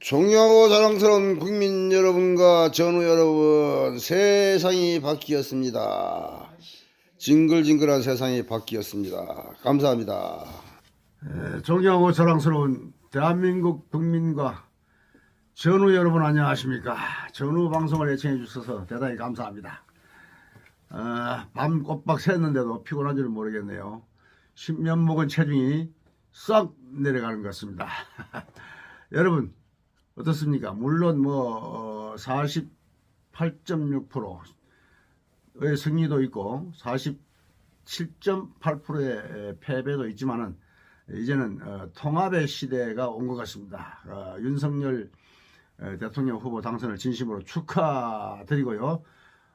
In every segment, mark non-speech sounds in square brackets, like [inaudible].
존경하고 자랑스러운 국민 여러분과 전우 여러분, 세상이 바뀌었습니다. 징글징글한 세상이 바뀌었습니다. 감사합니다. 에, 존경하고 자랑스러운 대한민국 국민과 전우 여러분 안녕하십니까? 전우 방송을 애청해 주셔서 대단히 감사합니다. 어, 밤 꼬박 샜는데도 피곤한 줄 모르겠네요. 십년 먹은 체중이 싹 내려가는 것 같습니다. [laughs] 여러분 어떻습니까? 물론 뭐 48.6%의 승리도 있고 47.8%의 패배도 있지만은 이제는 어, 통합의 시대가 온 것 같습니다. 어, 윤석열 어, 대통령 후보 당선을 진심으로 축하드리고요.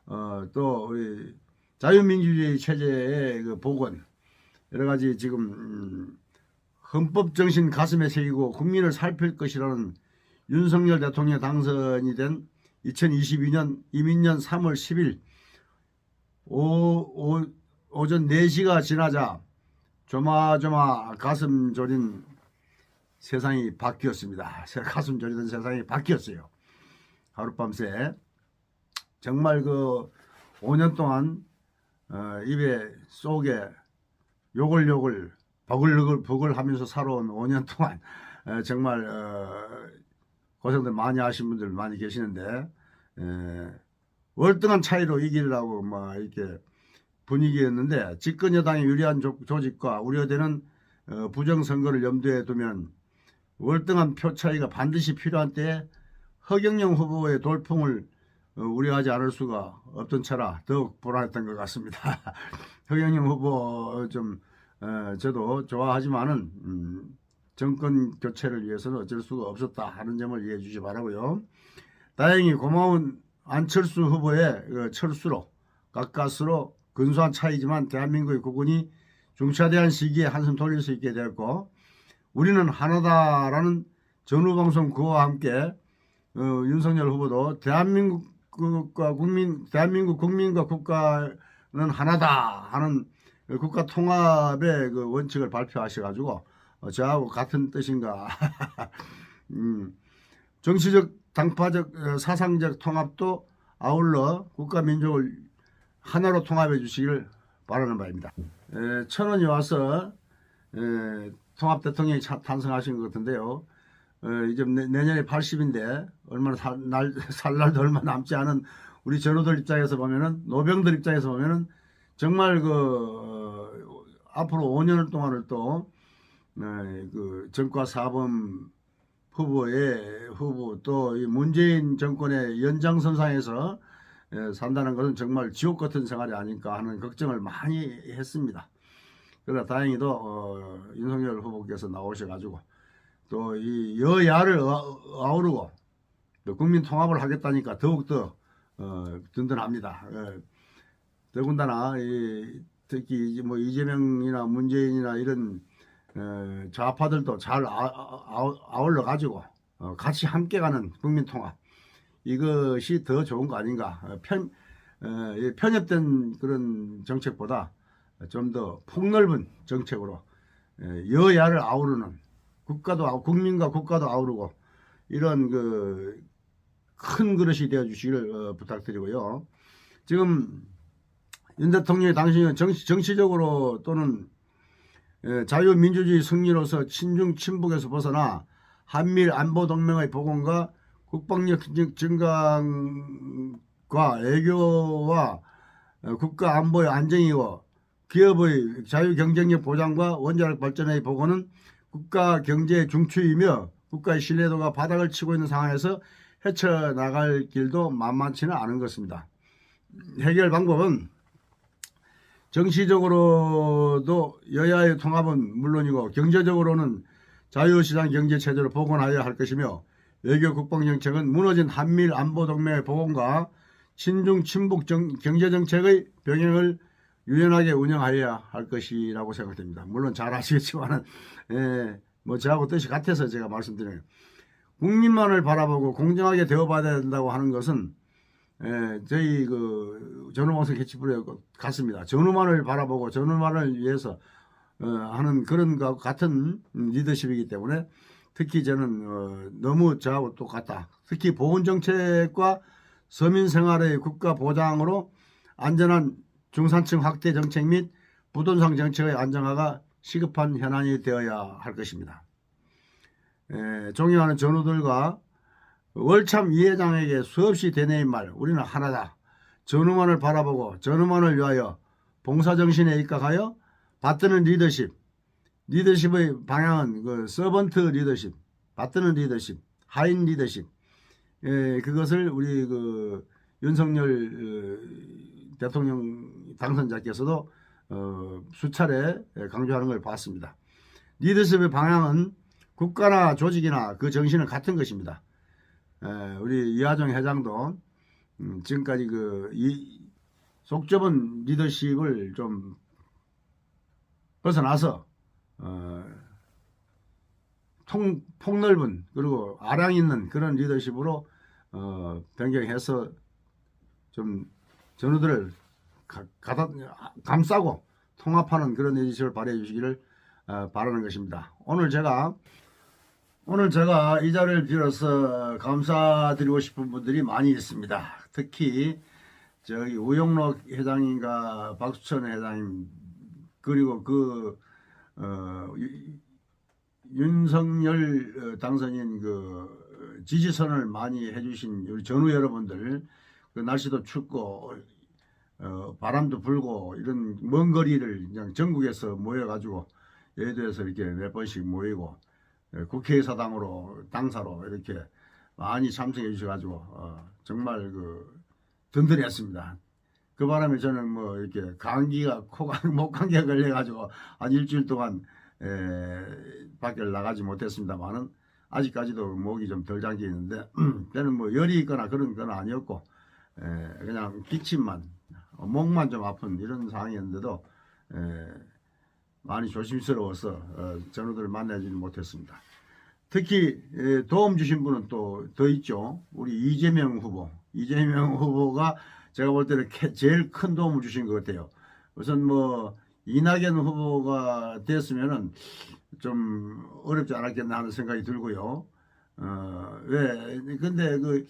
어, 또 우리 자유민주주의 체제의 그 복원 여러 가지 지금 음, 헌법 정신 가슴에 새기고 국민을 살필 것이라는 윤석열 대통령 당선이 된 2022년 이민년 3월 10일 오, 오, 오전 4시가 지나자 조마조마 가슴 졸인 세상이 바뀌었습니다. 세- 가슴 졸이던 세상이 바뀌었어요. 하룻밤새 정말 그 5년 동안 어, 입에 속에 욕을 욕을 버글버글 버글 하면서 살아온 5년 동안 어, 정말 어, 고생들 많이 하신 분들 많이 계시는데 에, 월등한 차이로 이기려고 막 이렇게 분위기였는데 집권 여당의 유리한 조, 조직과 우려되는 어, 부정선거를 염두에 두면 월등한 표 차이가 반드시 필요한 때에 허경영 후보의 돌풍을 어, 우려하지 않을 수가 없던 차라 더욱 불안했던 것 같습니다. [laughs] 허경영 후보 좀 어, 저도 좋아하지만은 음, 정권 교체를 위해서는 어쩔 수가 없었다 하는 점을 이해해 주시 기 바라고요. 다행히 고마운 안철수 후보의 그 철수로 가까스로 근소한 차이지만 대한민국의 국군이 중차대한 시기에 한숨 돌릴 수 있게 되었고 우리는 하나다라는 전후방송 그와 함께 어, 윤석열 후보도 대한민국과 국민 대한민국 국민과 국가는 하나다 하는 그 국가 통합의 그 원칙을 발표하셔가지고 어, 저하고 같은 뜻인가 [laughs] 음, 정치적 당파적 어, 사상적 통합도 아울러 국가 민족을 하나로 통합해 주시기를 바라는 바입니다. 에, 천원이 와서 에, 통합 대통령이 차- 탄생하신 것 같은데요. 어, 이제 내, 내년에 80인데 얼마나 살, 날, [laughs] 살 날도 얼마 남지 않은 우리 전우들 입장에서 보면은 노병들 입장에서 보면은 정말 그 어, 앞으로 5년 동안을 또 네, 그 정과 사범 후보의 후보 또이 문재인 정권의 연장선상에서 에, 산다는 것은 정말 지옥 같은 생활이 아닐까 하는 걱정을 많이 했습니다. 그러나 다행히도 어, 윤석열 후보께서 나오셔가지고 또 이 여야를 어- 아우르고 또 국민 통합을 하겠다니까 더욱더 어, 든든합니다. 예. 더군다나 이, 특히 뭐 이재명이나 문재인이나 이런 어, 좌파들도 잘 아, 울러 가지고 어, 같이 함께 가는 국민 통합 이것이 더 좋은 거 아닌가 어, 편 어, 이 편협된 그런 정책보다 좀 더 폭넓은 정책으로 에, 여야를 아우르는 국가도 국민과 국가도 아우르고 이런 그 큰 그릇이 되어 주시기를 어, 부탁드리고요. 지금 윤 대통령이 당신은 정치, 정치적으로 또는 에, 자유민주주의 승리로서 친중 친북에서 벗어나 한밀 안보 동맹의 복원과 국방력 증- 증강과 애교와 어, 국가 안보의 안정이고 기업의 자유 경쟁력 보장과 원자력 발전의 복원은 국가 경제의 중추이며 국가의 신뢰도가 바닥을 치고 있는 상황에서 헤쳐나갈 길도 만만치는 않은 것입니다. 해결 방법은 정치적으로도 여야의 통합은 물론이고 경제적으로는 자유시장 경제 체제를 복원하여야 할 것이며 외교 국방 정책은 무너진 한밀 안보 동맹의 복원과 친중 친북 정- 경제 정책의 병행을 유연하게 운영하여야 할 것이라고 생각됩니다. 물론 잘 아시겠지만은 예, 뭐 저하고 뜻이 같아서 제가 말씀드려요. 국민만을 바라보고 공정하게 대우받아야 된다고 하는 것은 예, 저희 그 전후방송 개치부의 같습니다. 전후만을 바라보고 전후만을 위해서 어, 하는 그런 것 같은 리더십이기 때문에 특히 저는 어, 너무 저하고 똑같다. 특히 보훈 정책과 서민 생활의 국가 보장으로 안전한 중산층 확대 정책 및 부동산 정책의 안정화가 시급한 현안이 되어야 할 것입니다. 에, 존경하는 전우들과 월참 이회장에게 수없이 되뇌인 말 우리는 하나다. 전우만을 바라보고 전우만을 위하여 봉사정신에 입각하여 받드는 리더십 리더십의 방향은 그 서번트 리더십 받드는 리더십 하인 리더십 예, 그것을 우리 그 윤석열 어, 대통령 당선자께서도 어, 수차례 강조하는 걸 봤습니다. 리더십의 방향은 국가나 조직이나 그 정신은 같은 것입니다. 에, 우리 이하정 회장도 음, 지금까지 그 이 속좁은 리더십을 좀 벗어나서 어, 통, 폭넓은 그리고 아량 있는 그런 리더십으로 어, 변경해서 좀 전우들을 가, 가다, 감싸고 통합하는 그런 리더십을 발휘해 주시기를 어, 바라는 것입니다. 오늘 제가 오늘 제가 이 자리를 빌어서 감사드리고 싶은 분들이 많이 있습니다. 특히 저기 우영록 회장님과 박수천 회장님 그리고 그 어, 유- 윤석열 어, 당선인 그 지지선을 많이 해주신 우리 전우 여러분들 그 날씨도 춥고 어, 바람도 불고 이런 먼 거리를 그냥 전국에서 모여가지고 여의도에서 이렇게 몇 번씩 모이고 예, 국회의사당으로 당사로 이렇게 많이 참석해 주셔가지고 어, 정말 그 든든했습니다. 그 바람에 저는 뭐 이렇게 감기가 코가 [laughs] 목 감기가 걸려가지고 한 일주일 동안 에, 밖에 나가지 못했습니다만은 아직까지도 목이 좀 덜 잠겨 있는데 [clears throat] 저는 뭐 열이 있거나 그런 건 아니었고 에, 그냥 기침만 어, 목만 좀 아픈 이런 상황이었는데도 에, 많이 조심스러워서 어, 전우들을 만나지 못했습니다. 특히 에, 도움 주신 분은 또 더 있죠. 우리 이재명 후보. 이재명 [laughs] 후보가 제가 볼 때는 캐- 제일 큰 도움을 주신 것 같아요. 우선 뭐 이낙연 후보가 됐으면은 좀 어렵지 않았겠나 하는 생각이 들고요. 어, 왜? 근데 그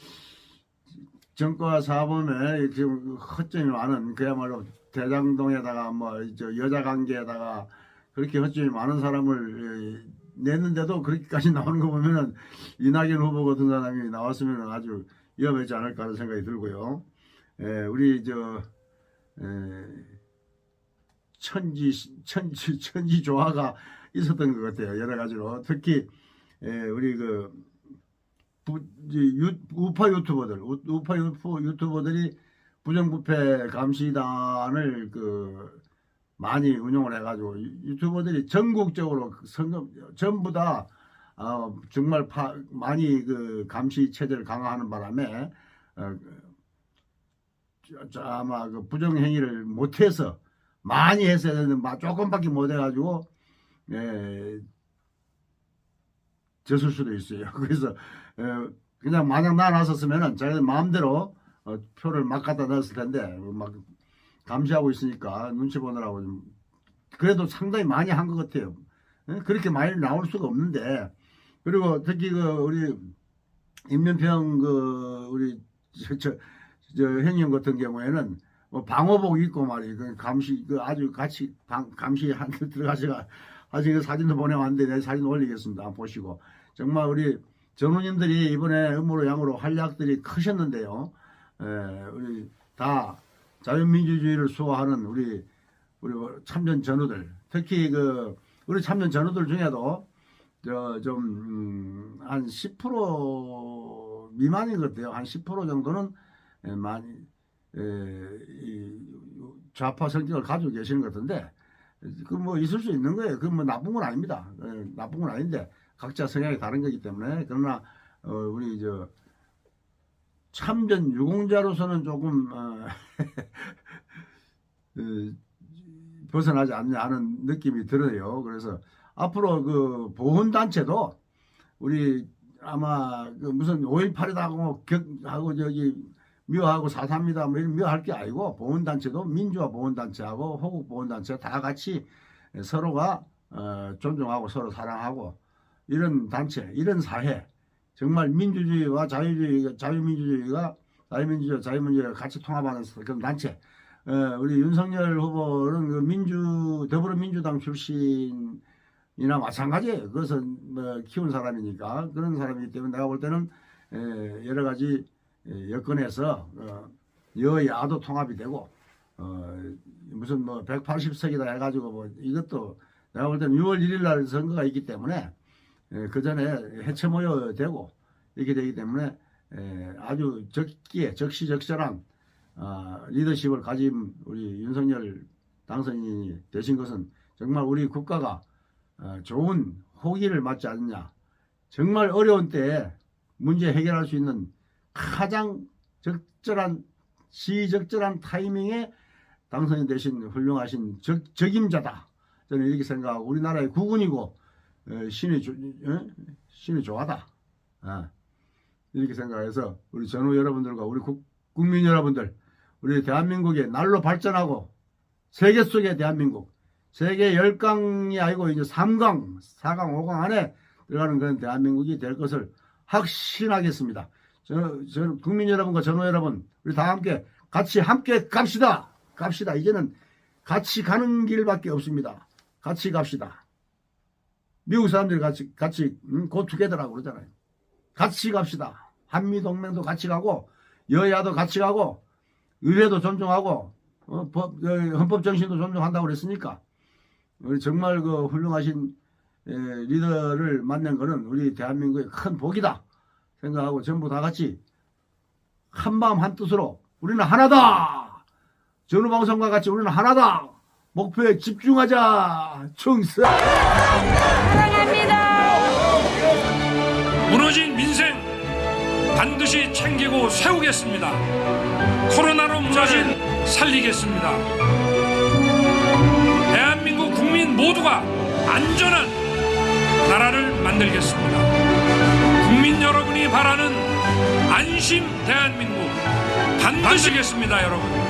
정과 사범에 지금 허점이 많은 그야말로 대장동에다가 뭐저 여자 관계에다가 그렇게 허점이 많은 사람을 에, 냈는데도 그렇게까지 나오는 거 보면은 이낙연 후보 같은 사람이 나왔으면 아주 위험하지 않을까 하는 생각이 들고요. 에, 우리 저 에, 천지 천지 천지 조화가 있었던 것 같아요. 여러 가지로 특히 에, 우리 그 부, 유, 우파 유튜버들 우, 우파 유튜버, 유튜버들이 부정부패 감시단을 그 많이 운영을 해가지고 유- 유튜버들이 전국적으로 그 선거 전부 다 어, 정말 파, 많이 그 감시 체제를 강화하는 바람에 어, 아마 그 부정 행위를 못해서 많이 했어야 되는데 막 조금밖에 못 해가지고 예, 졌을 수도 있어요. [laughs] 그래서 에, 그냥 마냥 나눴었으면은 자기들 마음대로 어, 표를 막 갖다 넣었을 텐데 막 감시하고 있으니까 눈치 보느라고 좀 그래도 상당히 많이 한 것 같아요. 에? 그렇게 많이 나올 수가 없는데 그리고 특히 그 우리 임면평 그 우리 저, 저, 저 행님 같은 경우에는 뭐 방호복 입고 말이에요. 그 감시 그 아주 같이 방, 감시 한 들어가셔가 아직 그 사진도 보내왔는데 내 사진 올리겠습니다. 보시고 정말 우리 전우님들이 이번에 음모로 양으로 활약들이 크셨는데요. 에, 우리 다 자유민주주의를 수호하는 우리 우리 참전 전우들 특히 그 우리 참전 전우들 중에도 저좀한 10% 미만인 것 같아요. 한 10% 정도는 에, 많이 에, 이 좌파 성격을 가지고 계시는 것 같은데 그 뭐 있을 수 있는 거예요. 그 뭐 나쁜 건 아닙니다. 에, 나쁜 건 아닌데 각자 성향이 다른 거기 때문에 그러나 어, 우리 저 참전 유공자로서는 조금 어, [laughs] 그, 벗어나지 않냐 하는 느낌이 들어요. 그래서 앞으로 그 보훈단체도 우리 아마 그 무슨 5.18이다고 격, 하고 저기 미워하고 사사입니다. 뭐 이런 미워할 게 아니고 보훈단체도 민주화 보훈단체하고 호국 보훈단체 다 같이 서로가 어, 존중하고 서로 사랑하고 이런 단체, 이런 사회, 정말 민주주의와 자유주의, 자유민주주의가 자유민주주의, 자유민주주의가 같이 통합하는 그런 단체. 어, 우리 윤석열 후보는 그 민주 더불어민주당 출신이나 마찬가지예요. 그것은 뭐 키운 사람이니까 그런 사람이기 때문에 내가 볼 때는 에, 여러 가지 에, 여건에서 어, 여야도 통합이 되고 어, 무슨 뭐 180석이다 해가지고 뭐 이것도 내가 볼 때는 6월 1일 날 선거가 있기 때문에 그 전에 해체 모여 되고 이렇게 되기 때문에 에, 아주 적기에 적시적절한 아, 리더십을 가진 우리 윤석열 당선인이 되신 것은 정말 우리 국가가 어, 좋은 호기를 맞지 않느냐. 정말 어려운 때에 문제 해결할 수 있는 가장 적절한 시적절한 타이밍에 당선이 되신 훌륭하신 적, 적임자다. 저는 이렇게 생각하고 우리나라의 국군이고 어, 신이? 신이 좋아다. 어. 이렇게 생각해서 우리 전후 여러분들과 우리 국, 국민 여러분들 우리 대한민국이 날로 발전하고 세계 속의 대한민국 세계 열강이 아니고 이제 3강, 4강, 5강 안에 들어가는 그런 대한민국이 될 것을 확신하겠습니다. 저, 저 국민 여러분과 전후 여러분 우리 다 함께 같이 함께 갑시다. 갑시다. 이제는 같이 가는 길밖에 없습니다. 같이 갑시다. 미국 사람들이 같이 같이 음, 고투게더라고 그러잖아요. 같이 갑시다. 한미 동맹도 같이 가고 여야도 같이 가고 의회도 존중하고 어, 법, 어, 헌법 정신도 존중한다고 그랬으니까 우리 정말 그 훌륭하신 에, 리더를 만난 거는 우리 대한민국의 큰 복이다 생각하고 전부 다 같이 한 마음 한 뜻으로 우리는 하나다 전후 방송과 같이 우리는 하나다 목표에 집중하자 충성 무너진 민생 반드시 챙기고 세우겠습니다. 코로나로 무너진 살리겠습니다. 대한민국 국민 모두가 안전한 나라를 만들겠습니다. 국민 여러분이 바라는 안심 대한민국 반드시 하겠습니다, 여러분.